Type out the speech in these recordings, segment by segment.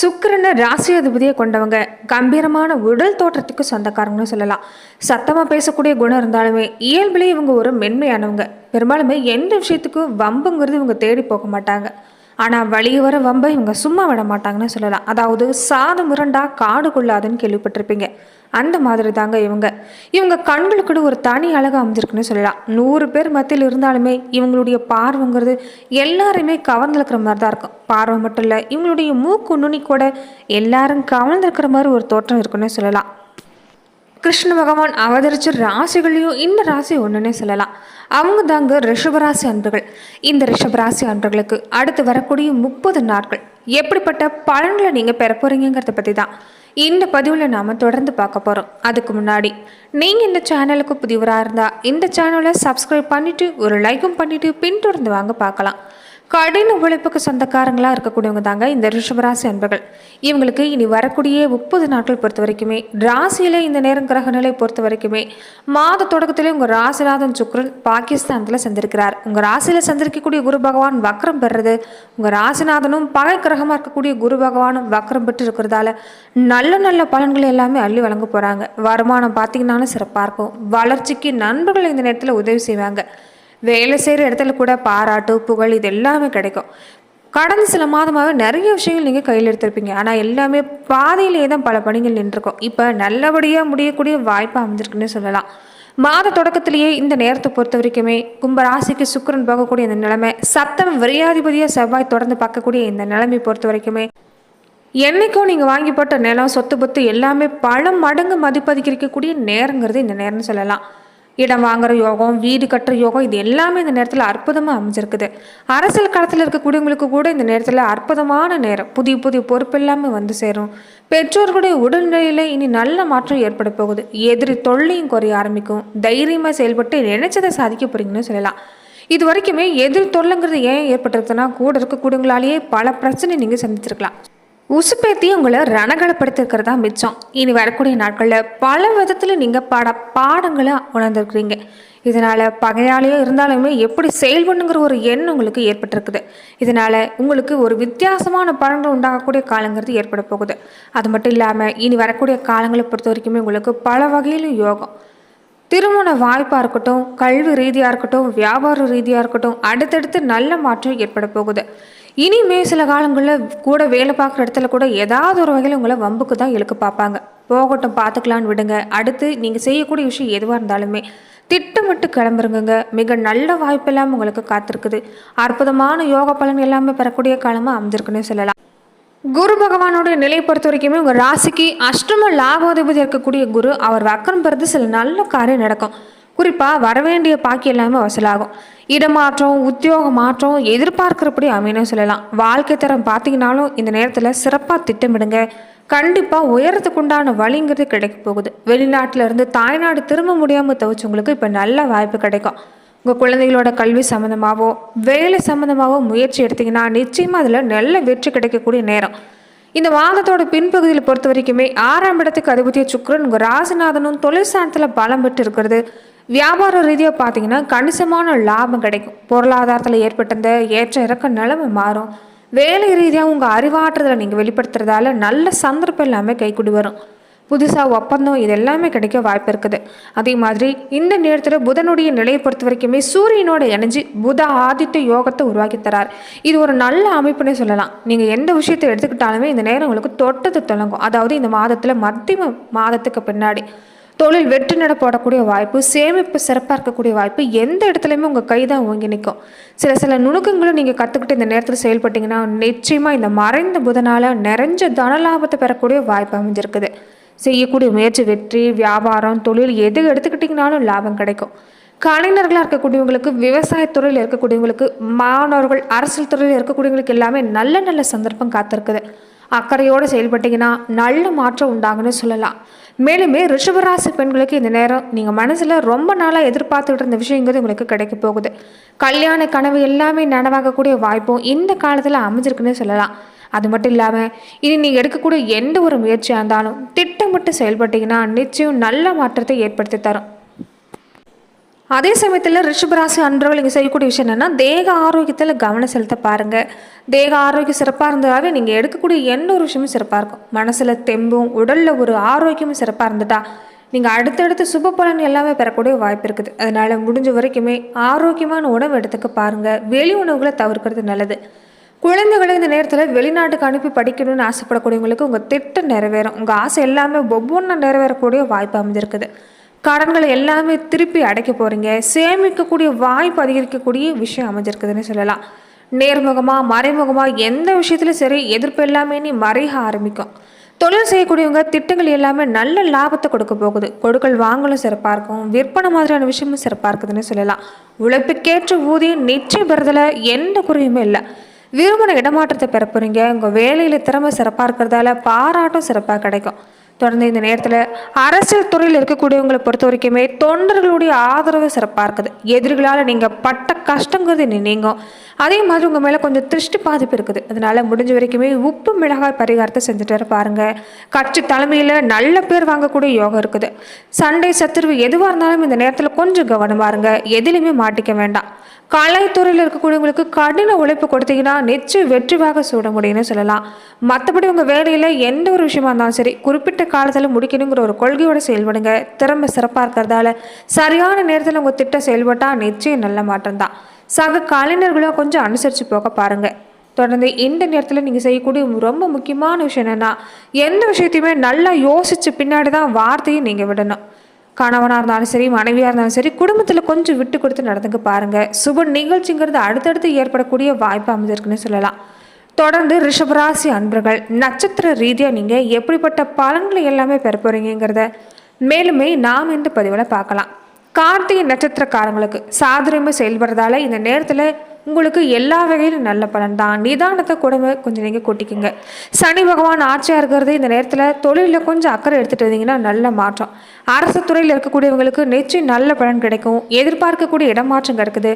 சுக்கரனை ராசி அதிபதியை கொண்டவங்க கம்பீரமான உடல் தோற்றத்துக்கு சொந்தக்காரங்கன்னு சொல்லலாம். சத்தமாக பேசக்கூடிய குணம் இருந்தாலுமே இயல்பிலே இவங்க ஒரு மென்மையானவங்க. பெரும்பாலுமே எந்த விஷயத்துக்கும் வம்புங்கிறது இவங்க தேடி போக மாட்டாங்க. ஆனால் வழி வர வம்பை இவங்க சும்மா விட மாட்டாங்கன்னு சொல்லலாம். அதாவது சாது முரண்டா காடு கொள்ளாதுன்னு கேள்விப்பட்டிருப்பீங்க. அந்த மாதிரி தாங்க இவங்க. இவங்க கண்களுக்கு ஒரு தனி அழகு அமைஞ்சிருக்குன்னு சொல்லலாம். நூறு பேர் மத்தியில் இருந்தாலுமே இவங்களுடைய பார்வைங்கிறது எல்லாருமே கவர்ந்துருக்கிற மாதிரி தான் இருக்கும். பார்வை மட்டும் இல்லை இவங்களுடைய மூக்கு நுனி கூட எல்லாரும் கவர்ந்துருக்கிற மாதிரி ஒரு தோற்றம் இருக்குன்னு சொல்லலாம். கிருஷ்ண பகவான் அவதரிச்ச ராசிகளையும் இந்த ராசி ஒன்றுன்னே சொல்லலாம். அவங்க தாங்க ரிஷபராசி அன்பர்கள். இந்த ரிஷபராசி அன்பர்களுக்கு அடுத்து வரக்கூடிய முப்பது நாட்கள் எப்படிப்பட்ட பலன்களை நீங்கள் பெற போகிறீங்கிறத பற்றி தான் இந்த பதிவில் நாம் தொடர்ந்து பார்க்க போகிறோம் அதுக்கு முன்னாடி நீங்கள் இந்த சேனலுக்கு புதிவராக இருந்தால் இந்த சேனலை சப்ஸ்கிரைப் பண்ணிவிட்டு ஒரு லைக்கும் பண்ணிவிட்டு பின்தொடர்ந்து வாங்க பார்க்கலாம். கடின உழைப்புக்கு சொந்தக்காரங்களாக இருக்கக்கூடியவங்க தாங்க இந்த ரிஷபராசி அன்பர்கள். இவங்களுக்கு இனி வரக்கூடிய முப்பது நாட்கள் பொறுத்த வரைக்குமே ராசியில் இந்த நேரம் கிரக நிலை பொறுத்த வரைக்குமே மாத தொடக்கத்திலே உங்கள் ராசிநாதன் சுக்ரன் பாகிஸ்தானத்தில் சந்திருக்கிறார் உங்கள் ராசியில் சந்திருக்கக்கூடிய குரு பகவான் வக்ரம் பெறுறது. உங்கள் ராசிநாதனும் பகை கிரகமாக இருக்கக்கூடிய குரு பகவானும் வக்ரம் பெற்று இருக்கிறதால நல்ல நல்ல பலன்கள் எல்லாமே அள்ளி வழங்க போகிறாங்க வருமானம் பார்த்தீங்கன்னாலும் சிறப்பாக இருக்கும். வளர்ச்சிக்கு நண்பர்கள் இந்த நேரத்தில் உதவி செய்வாங்க. வேலை செய்கிற இடத்துல கூட பாராட்டு புகழ் இது எல்லாமே கிடைக்கும். கடந்த சில மாதமாகவே நிறைய விஷயங்கள் நீங்கள் கையில் எடுத்திருப்பீங்க. ஆனால் எல்லாமே பாதையிலே தான் பல பணிகள் நின்றுருக்கும். இப்போ நல்லபடியாக முடியக்கூடிய வாய்ப்பு அமைஞ்சிருக்குன்னு சொல்லலாம். மாத தொடக்கத்திலேயே இந்த நேரத்தை பொறுத்த வரைக்குமே கும்பராசிக்கு சுக்கரன் போகக்கூடிய இந்த நிலைமை சப்தம் விரையாதிபதியாக செவ்வாய் தொடர்ந்து பார்க்கக்கூடிய இந்த நிலைமை பொறுத்த வரைக்குமே என்னைக்கும் நீங்கள் வாங்கி போட்ட நிலம் சொத்து பொத்து எல்லாமே பல மடங்கு மதிப்பதிக்கக்கூடிய நேரங்கிறது இந்த நேரம்னு சொல்லலாம். இடம் வாங்குற யோகம் வீடு கட்டுற யோகம் இது எல்லாமே இந்த நேரத்தில் அற்புதமாக அமைஞ்சிருக்குது. அரசியல் களத்தில் இருக்கக்கூடியவங்களுக்கு கூட இந்த நேரத்தில் அற்புதமான நேரம். புதிய புதிய பொறுப்பு எல்லாமே வந்து சேரும். பெற்றோர்களுடைய உடல்நிலையில் இனி நல்ல மாற்றம் ஏற்பட போகுது. எதிரி தொல்லையும் குறைய ஆரம்பிக்கும். தைரியமாக செயல்பட்டு நினைச்சதை சாதிக்க போறீங்கன்னு சொல்லலாம். இது வரைக்குமே எதிர் தொல்லைங்கிறது ஏன் ஏற்பட்டிருக்குன்னா கூட இருக்கக்கூடியவங்களாலேயே பல பிரச்சனை நீங்கள் சந்திச்சிருக்கலாம். உசுப்பேத்தி உங்களை ரணகலப்படுத்திருக்கிறதா மிச்சம். இனி வரக்கூடிய நாட்களில் பல விதத்தில் நீங்கள் பாட பாடங்களை உணர்ந்துருக்கிறீங்க. இதனால் பகையாளியோ இருந்தாலுமே எப்படி செயல்பண்ணுங்கிற ஒரு எண்ணம் உங்களுக்கு ஏற்பட்டிருக்குது. இதனால் உங்களுக்கு ஒரு வித்தியாசமான பலன்கள் உண்டாகக்கூடிய காலங்கிறது ஏற்பட போகுது. அது மட்டும் இல்லாமல் இனி வரக்கூடிய காலங்களை பொறுத்த வரைக்குமே உங்களுக்கு பல வகையிலும் யோகம். திருமண வாய்ப்பாக இருக்கட்டும் கல்வி ரீதியாக இருக்கட்டும் வியாபார ரீதியாக இருக்கட்டும் அடுத்தடுத்து நல்ல மாற்றம் ஏற்பட போகுது. இனிமே சில காலங்களில் கூட வேலை பார்க்குற இடத்துல கூட ஏதாவது ஒரு வகையில் உங்களை வம்புக்கு தான் இழுக்க பார்ப்பாங்க. போகட்டும் பார்த்துக்கலான்னு விடுங்க. அடுத்து நீங்கள் செய்யக்கூடிய விஷயம் எதுவாக இருந்தாலுமே திட்டமிட்டு கிளம்புருங்க மிக நல்ல வாய்ப்பெல்லாம் உங்களுக்கு காத்திருக்குது. அற்புதமான யோக பலன் எல்லாமே பெறக்கூடிய காலமாக அமைஞ்சிருக்குன்னு சொல்லலாம். குரு பகவானுடைய நிலையை பொறுத்த வரைக்குமே உங்கள் ராசிக்கு அஷ்டம லாபாதிபதி இருக்கக்கூடிய குரு அவர் வக்கரம் பெறது சில நல்ல காரியம் நடக்கும். குறிப்பாக வரவேண்டிய பாக்கி எல்லாமே வசூலாகும். இடமாற்றம் உத்தியோக மாற்றம் எதிர்பார்க்கிறபடி அமையணும் சொல்லலாம். வாழ்க்கை தரம் பார்த்தீங்கன்னாலும் இந்த நேரத்தில் சிறப்பாக திட்டமிடுங்க. கண்டிப்பாக உயரத்துக்குண்டான வழிங்கிறது கிடைக்க போகுது. வெளிநாட்டிலிருந்து தாய்நாடு திரும்ப முடியாமல் தவிச்சவங்களுக்கு இப்போ நல்ல வாய்ப்பு கிடைக்கும். உங்கள் குழந்தைகளோட கல்வி சம்மந்தமாகவோ வேலை சம்மந்தமாகவோ முயற்சி எடுத்தீங்கன்னா நிச்சயமாக அதில் நல்ல வெற்றி கிடைக்கக்கூடிய நேரம். இந்த மாதத்தோட பின்பகுதியில் பொறுத்த வரைக்குமே ஆறாம் இடத்துக்கு அதிபதிய சுக்கிரன் உங்கள் ராசிநாதனும் தொழிற்சாலத்தில் பலம் பெற்று இருக்கிறது வியாபார ரீதியாக பார்த்தீங்கன்னா கணிசமான லாபம் கிடைக்கும். பொருளாதாரத்தில் ஏற்பட்டிருந்த ஏற்ற இறக்க நிலைமை மாறும். வேலை ரீதியாக உங்கள் அறிவாற்றலை நீங்கள் வெளிப்படுத்துறதால நல்ல சந்தர்ப்பம் எல்லாமே கைக்கூடி வரும். புதுசாக ஒப்பந்தம் இது எல்லாமே கிடைக்க வாய்ப்பு இருக்குது. அதே மாதிரி இந்த நேரத்தில் புதனுடைய நிலையை பொறுத்த வரைக்குமே சூரியனோட இணைஞ்சு புத ஆதித்ய யோகத்தை உருவாக்கி தரார். இது ஒரு நல்ல அமைப்புனே சொல்லலாம். நீங்கள் எந்த விஷயத்தை எடுத்துக்கிட்டாலுமே இந்த நேரம் உங்களுக்கு தொட்டது தொடங்கும். அதாவது இந்த மாதத்தில் மத்திய மாதத்துக்கு பின்னாடி. தொழில் வெற்றி நட போடக்கூடிய வாய்ப்பு சேமிப்பு சிறப்பாக இருக்கக்கூடிய வாய்ப்பு எந்த இடத்துலையுமே உங்கள் கை தான் ஓங்கி நிற்கும் சில சில நுணுக்கங்களும் நீங்கள் கற்றுக்கிட்டு இந்த நேரத்தில் செயல்பட்டீங்கன்னா நிச்சயமாக இந்த மறைந்த புதனால் நிறைஞ்ச தனலாபத்தை பெறக்கூடிய வாய்ப்பு அமைஞ்சிருக்குது. செய்யக்கூடிய முயற்சி வெற்றி வியாபாரம் தொழில் எது எடுத்துக்கிட்டிங்கனாலும் லாபம் கிடைக்கும். கலைஞர்களாக இருக்கக்கூடியவங்களுக்கு விவசாயத்துறையில் இருக்கக்கூடியவங்களுக்கு மாணவர்கள் அரசியல் துறையில் இருக்கக்கூடியவங்களுக்கு எல்லாமே நல்ல நல்ல சந்தர்ப்பம் காத்திருக்குது. அக்கறையோடு செயல்பட்டிங்கன்னா நல்ல மாற்றம் உண்டாகுன்னு சொல்லலாம். மேலுமே ரிஷபராசி பெண்களுக்கு இந்த நேரம் நீங்கள் மனசில் ரொம்ப நாளாக எதிர்பார்த்துக்கிட்டு இருந்த விஷயங்கிறது உங்களுக்கு கிடைக்க போகுது. கல்யாண கனவு எல்லாமே நனவாகக்கூடிய வாய்ப்பும் இந்த காலத்தில் அமைஞ்சிருக்குன்னு சொல்லலாம். அது மட்டும் இல்லாமல் இனி நீங்கள் எடுக்கக்கூடிய எந்த ஒரு முயற்சியாக இருந்தாலும் திட்டமிட்டு செயல்பட்டீங்கன்னா நிச்சயம் நல்ல மாற்றத்தை ஏற்படுத்தி தரும். அதே சமயத்தில் ரிஷபராசி அன்றவர்கள் இங்கே செய்யக்கூடிய விஷயம் என்னென்னா தேக ஆரோக்கியத்தில் கவனம் செலுத்த பாருங்கள் தேக ஆரோக்கியம் சிறப்பாக இருந்ததாகவே நீங்கள் எடுக்கக்கூடிய எந்த ஒரு விஷயமும் சிறப்பாக இருக்கும். மனசில் தெம்பும் உடலில் ஒரு ஆரோக்கியமும் சிறப்பாக இருந்ததா நீங்கள் அடுத்தடுத்து சுப பலன் எல்லாமே பெறக்கூடிய வாய்ப்பு இருக்குது. அதனால் முடிஞ்ச வரைக்குமே ஆரோக்கியமான உணவு எடுத்துக்க பாருங்கள் வெளி உணவுகளை தவிர்க்கிறது நல்லது. குழந்தைகளை இந்த நேரத்தில் வெளிநாட்டுக்கு அனுப்பி படிக்கணும்னு ஆசைப்படக்கூடியவங்களுக்கு உங்கள் திட்டம் நிறைவேறும். உங்கள் ஆசை எல்லாமே ஒவ்வொன்றும் நிறைவேறக்கூடிய வாய்ப்பு அமைஞ்சிருக்குது. கடன்களை எல்லாமே திருப்பி அடைக்க போகிறீங்க சேமிக்கக்கூடிய வாய்ப்பு அதிகரிக்கக்கூடிய விஷயம் அமைஞ்சிருக்குதுன்னு சொல்லலாம். நேர்முகமாக மறைமுகமாக எந்த விஷயத்துலையும் சரி எதிர்ப்பு எல்லாமே நீ மறைய ஆரம்பிக்கும். தொழில் செய்யக்கூடியவங்க திட்டங்கள் எல்லாமே நல்ல லாபத்தை கொடுக்க போகுது. கொடுக்கல் வாங்கலும் சிறப்பாக இருக்கும். விற்பனை மாதிரியான விஷயமும் சிறப்பாக இருக்குதுன்னு சொல்லலாம். உழைப்புக்கேற்ற ஊதியம் நிச்சயம் பெறுதல எந்த குறையுமே இல்லை. விரும்பின இடமாற்றத்தை பெற போகிறீங்க உங்கள் வேலையில் திறமை சிறப்பாக இருக்கிறதால பாராட்டும் சிறப்பாக கிடைக்கும். தொடர்ந்து இந்த நேரத்தில் அரசியல் துறையில் இருக்கக்கூடியவங்களை பொறுத்த வரைக்குமே தொண்டர்களுடைய ஆதரவு சிறப்பாக இருக்குது. எதிரிகளால் நீங்கள் பட்ட கஷ்டங்கிறது நீங்கும். அதே மாதிரி உங்கள் மேலே கொஞ்சம் திருஷ்டி பாதிப்பு இருக்குது. அதனால் முடிஞ்ச வரைக்குமே உப்பு மிளகாய் பரிகாரத்தை செஞ்சுட்டு இருப்பாருங்க கட்சி தலைமையில் நல்ல பேர் வாங்கக்கூடிய யோகம் இருக்குது. சண்டை சத்துருவு எதுவாக இருந்தாலும் இந்த நேரத்தில் கொஞ்சம் கவனமாக இருங்க. எதுலையுமே மாட்டிக்க வேண்டாம். கலைத்துறையில் இருக்கக்கூடியவங்களுக்கு கடின உழைப்பு கொடுத்தீங்கன்னா நிச்சயம் வெற்றிவாக சூட முடியும்னு சொல்லலாம். மற்றபடி உங்கள் வேலையில் எந்த ஒரு விஷயமா இருந்தாலும் சரி குறிப்பிட்ட காலத்தில் முடிக்கணுங்கிற ஒரு கொள்கையோடு செயல்படுங்க. திறமை சிறப்பாக இருக்கிறதால சரியான நேரத்தில் உங்கள் திட்டம் செயல்பட்டால் நிச்சயம் நல்ல மாற்றம் தான். சக கலைஞர்களும் கொஞ்சம் அனுசரித்து போக பாருங்கள் தொடர்ந்து இந்த நேரத்தில் நீங்கள் செய்யக்கூடிய ரொம்ப முக்கியமான விஷயம் என்னென்னா எந்த விஷயத்தையுமே நல்லா யோசித்து பின்னாடி தான் வார்த்தையும் நீங்கள் விடணும். கணவனாக இருந்தாலும் சரி மனைவியாக இருந்தாலும் சரி குடும்பத்தில் கொஞ்சம் விட்டு கொடுத்து நடந்துக்க பாருங்கள் சுப நிகழ்ச்சிங்கிறது அடுத்தடுத்து ஏற்படக்கூடிய வாய்ப்பு அமைஞ்சிருக்குன்னு சொல்லலாம். தொடர்ந்து ரிஷபராசி அன்பர்கள் நட்சத்திர ரீதியாக நீங்கள் எப்படிப்பட்ட பலன்களை எல்லாமே பெற போகிறீங்கிறத மேலுமே நாம் இந்த பதிவில் பார்க்கலாம். கார்த்திகை நட்சத்திரக்காரங்களுக்கு சாதுரியமாக செயல்படுறதால இந்த நேரத்தில் உங்களுக்கு எல்லா வகையிலும் நல்ல பலன் தான். நிதானத்தை கூடவே கொஞ்சம் நீங்கள் கூட்டிக்குங்க. சனி பகவான் ஆட்சியாக இருக்கிறது இந்த நேரத்தில் தொழிலில் கொஞ்சம் அக்கறை எடுத்துகிட்டு வந்தீங்கன்னா நல்ல மாற்றம். அரசு துறையில் இருக்கக்கூடியவங்களுக்கு நிச்சயம் நல்ல பலன் கிடைக்கும். எதிர்பார்க்கக்கூடிய இடமாற்றம் கிடைக்குது.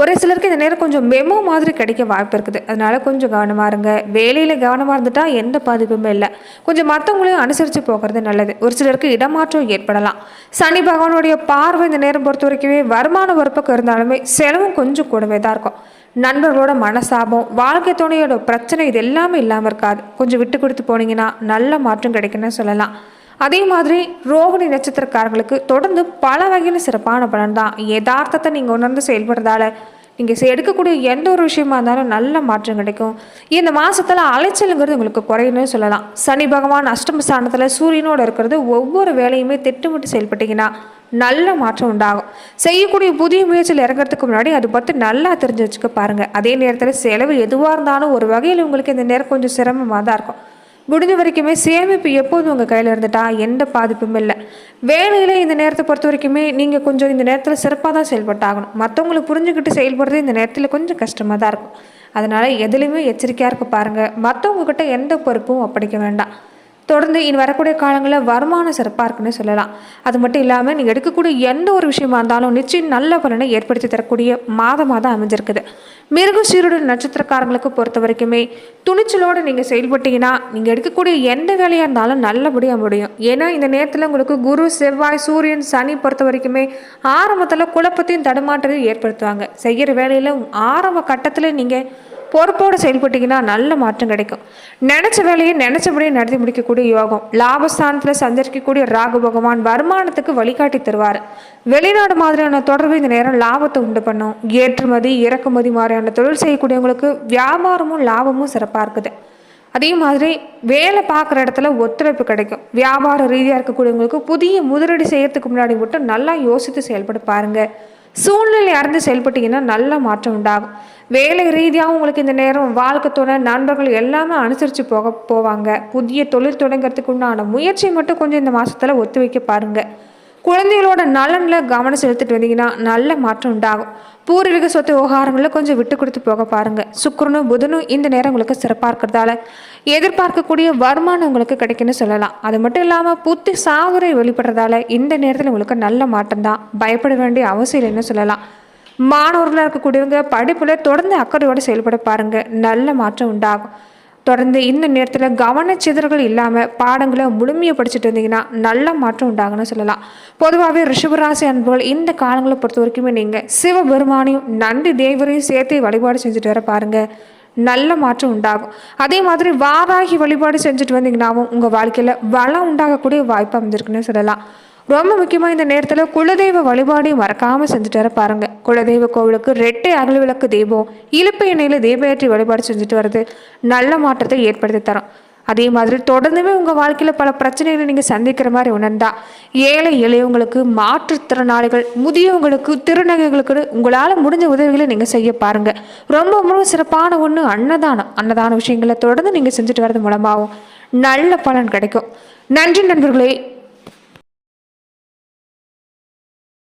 ஒரு சிலருக்கு இந்த நேரம் கொஞ்சம் மெமோ மாதிரி கிடைக்க வாய்ப்பு இருக்குது. அதனால் கொஞ்சம் கவனமாக இருங்க. வேலையில் கவனமாக இருந்துட்டால் எந்த பாதிப்புமே இல்லை. கொஞ்சம் மற்றவங்களையும் அனுசரித்து போகிறது நல்லது. ஒரு சிலருக்கு இடமாற்றம் ஏற்படலாம். சனி பகவானுடைய பார்வை இந்த நேரம் பொறுத்த வரைக்குமே வருமான ஒரு பக்கம் இருந்தாலுமே செலவும் கொஞ்சம் கூடவே தான் இருக்கும். நண்பர்களோட மனசாபம் வாழ்க்கை துணையோட பிரச்சனை இது எல்லாமே இல்லாமல் இருக்காது. கொஞ்சம் விட்டு கொடுத்து போனீங்கன்னா நல்ல மாற்றம் கிடைக்குன்னு சொல்லலாம். அதே மாதிரி ரோகிணி நட்சத்திரக்காரங்களுக்கு தொடர்ந்து பல வகையில் சிறப்பான பலன் தான். யதார்த்தத்தை நீங்கள் உணர்ந்து செயல்படுறதால நீங்கள் எடுக்கக்கூடிய எந்த ஒரு விஷயமா இருந்தாலும் நல்ல மாற்றம் கிடைக்கும். இந்த மாதத்தில் அலைச்சலுங்கிறது உங்களுக்கு குறையுன்னு சொல்லலாம். சனி பகவான் அஷ்டம ஸ்தானத்தில் சூரியனோடு இருக்கிறது ஒவ்வொரு வேலையுமே திட்டமிட்டு செயல்பட்டீங்கன்னா நல்ல மாற்றம் உண்டாகும். செய்யக்கூடிய புதிய முயற்சியில் இறங்குறதுக்கு முன்னாடி அது பற்றி நல்லா தெரிஞ்சு வச்சுக்க பாருங்கள் அதே நேரத்தில் செலவு எதுவாக இருந்தாலும் ஒரு வகையில் உங்களுக்கு இந்த நேரம் கொஞ்சம் சிரமமாக தான் இருக்கும். முடிஞ்ச வரைக்குமே சேமிப்பு எப்போதும் உங்கள் கையில் இருந்துட்டா எந்த பாதிப்பும் இல்லை. வேலையில் இந்த நேரத்தை பொறுத்த வரைக்குமே நீங்கள் கொஞ்சம் இந்த நேரத்தில் சிறப்பாக தான் செயல்பட்டாகணும். மற்றவங்களுக்கு புரிஞ்சுக்கிட்டு செயல்படுறது இந்த நேரத்தில் கொஞ்சம் கஷ்டமாக தான் இருக்கும். அதனால் எதுலேயுமே எச்சரிக்கையாக இருக்க பாருங்கள் மற்றவங்கக்கிட்ட எந்த பொறுப்பும் ஒப்படைக்க வேண்டாம். தொடர்ந்து இனி வரக்கூடிய காலங்களில் வருமானம் சிறப்பாக இருக்குன்னு சொல்லலாம். அது மட்டும் இல்லாமல் நீங்கள் எடுக்கக்கூடிய எந்த ஒரு விஷயமா இருந்தாலும் நிச்சயம் நல்ல பலனை ஏற்படுத்தி தரக்கூடிய மாதமாக தான் அமைஞ்சிருக்குது. மிருக சீருட நட்சத்திரக்காரங்களுக்கு பொறுத்த வரைக்குமே துணிச்சலோடு நீங்கள் செயல்பட்டீங்கன்னா நீங்கள் எடுக்கக்கூடிய எந்த வேலையாக இருந்தாலும் நல்லபடியாக முடியும். ஏன்னா இந்த நேரத்தில் உங்களுக்கு குரு செவ்வாய் சூரியன் சனி பொறுத்த வரைக்குமே ஆரம்பத்தில் குழப்பத்தையும் தடுமாற்றத்தையும் ஏற்படுத்துவாங்க. செய்கிற வேலையில் ஆரம்ப கட்டத்தில் நீங்கள் பொறுப்போடு செயல்பட்டீங்கன்னா நல்ல மாற்றம் கிடைக்கும். நினச்ச வேலையை நினச்சபடியே நடத்தி முடிக்கக்கூடிய யோகம் லாபஸ்தானத்தில் சஞ்சரிக்கக்கூடிய ராகு பகவான் வருமானத்துக்கு வழிகாட்டி தருவார். வெளிநாடு மாதிரியான தொடர்பு இந்த நேரம் லாபத்தை உண்டு பண்ணும். ஏற்றுமதி இறக்குமதி மாதிரியான தொழில் செய்யக்கூடியவங்களுக்கு வியாபாரமும் லாபமும் சிறப்பாக இருக்குது. அதே மாதிரி வேலை பார்க்குற இடத்துல ஒத்துழைப்பு கிடைக்கும். வியாபார ரீதியாக இருக்கக்கூடியவங்களுக்கு புதிய முதலீடு செய்யறதுக்கு முன்னாடி மட்டும் நல்லா யோசித்து செயல்பட பாருங்கள் சூழ்நிலை அறிந்து செயல்பட்டீங்கன்னா நல்ல மாற்றம் உண்டாகும். வேலை ரீதியாகவும் உங்களுக்கு இந்த நேரம் வாழ்க்கை துணை நண்பர்கள் எல்லாமே அனுசரித்து போக போவாங்க. புதிய தொழில் தொடங்கிறதுக்கு உண்டான முயற்சியை மட்டும் கொஞ்சம் இந்த மாதத்தில் ஒத்து வைக்க பாருங்கள் குழந்தைகளோட நலனில் கவனம் செலுத்திட்டு வந்தீங்கன்னா நல்ல மாற்றம் உண்டாகும். பூர்வீக சொத்து விவகாரங்களில் கொஞ்சம் விட்டு கொடுத்து போக பாருங்கள் சுக்கரனும் புதனும் இந்த நேரம் உங்களுக்கு சிறப்பாக இருக்கிறதால எதிர்பார்க்கக்கூடிய வருமானம் உங்களுக்கு கிடைக்குன்னு சொல்லலாம். அது மட்டும் இல்லாமல் புத்தி சாகுரை வெளிப்படுறதால இந்த நேரத்தில் உங்களுக்கு நல்ல மாற்றம் தான். பயப்பட வேண்டிய அவசியம் இல்லைன்னு சொல்லலாம். மாணவர்களாக இருக்கக்கூடியவங்க படிப்பில் தொடர்ந்து அக்கறையோடு செயல்பட பாருங்கள் நல்ல மாற்றம் உண்டாகும். தொடர்ந்து இந்த நேரத்தில் கவனச்சிதறல்கள் இல்லாமல் பாடங்களை முழுமையை படிச்சுட்டு இருந்தீங்கன்னா நல்ல மாற்றம் உண்டாகுன்னு சொல்லலாம். பொதுவாகவே ரிஷபராசி அன்புகள் இந்த காலங்களை பொறுத்த வரைக்குமே நீங்கள் சிவபெருமானையும் நன்றி தேவரையும் சேர்த்து வழிபாடு செஞ்சுட்டு வர பாருங்கள் நல்ல மாற்றம் உண்டாகும். அதே மாதிரி வாராகி வழிபாடு செஞ்சுட்டு வந்தீங்கன்னாவும் உங்கள் வாழ்க்கையில் வளம் உண்டாகக்கூடிய வாய்ப்பு அமைஞ்சிருக்குன்னு சொல்லலாம். ரொம்ப முக்கியமாக இந்த நேரத்தில் குலதெய்வ வழிபாடையும் மறக்காமல் செஞ்சுட்டு வர பாருங்க. குலதெய்வ கோவிலுக்கு ரெட்டை அகல் விளக்கு தீபம் இழுப்பு எண்ணெயில் தீபயாற்றி வழிபாடு செஞ்சுட்டு வர்றது நல்ல மாற்றத்தை ஏற்படுத்தி தரும். அதே மாதிரி தொடர்ந்துமே உங்கள் வாழ்க்கையில் பல பிரச்சனைகளை நீங்கள் சந்திக்கிற மாதிரி உணர்ந்தா ஏழை எளியவங்களுக்கு மாற்றுத்திறனாளிகள் முதியவங்களுக்கு திருநகைகளுக்கு உங்களால் முடிஞ்ச உதவிகளை நீங்கள் செய்ய பாருங்கள் ரொம்ப ரொம்ப சிறப்பான ஒன்று அன்னதானம். அன்னதான விஷயங்களை தொடர்ந்து நீங்கள் செஞ்சுட்டு வர்றது மூலமாகவும் நல்ல பலன் கிடைக்கும். நன்றி நண்பர்களே.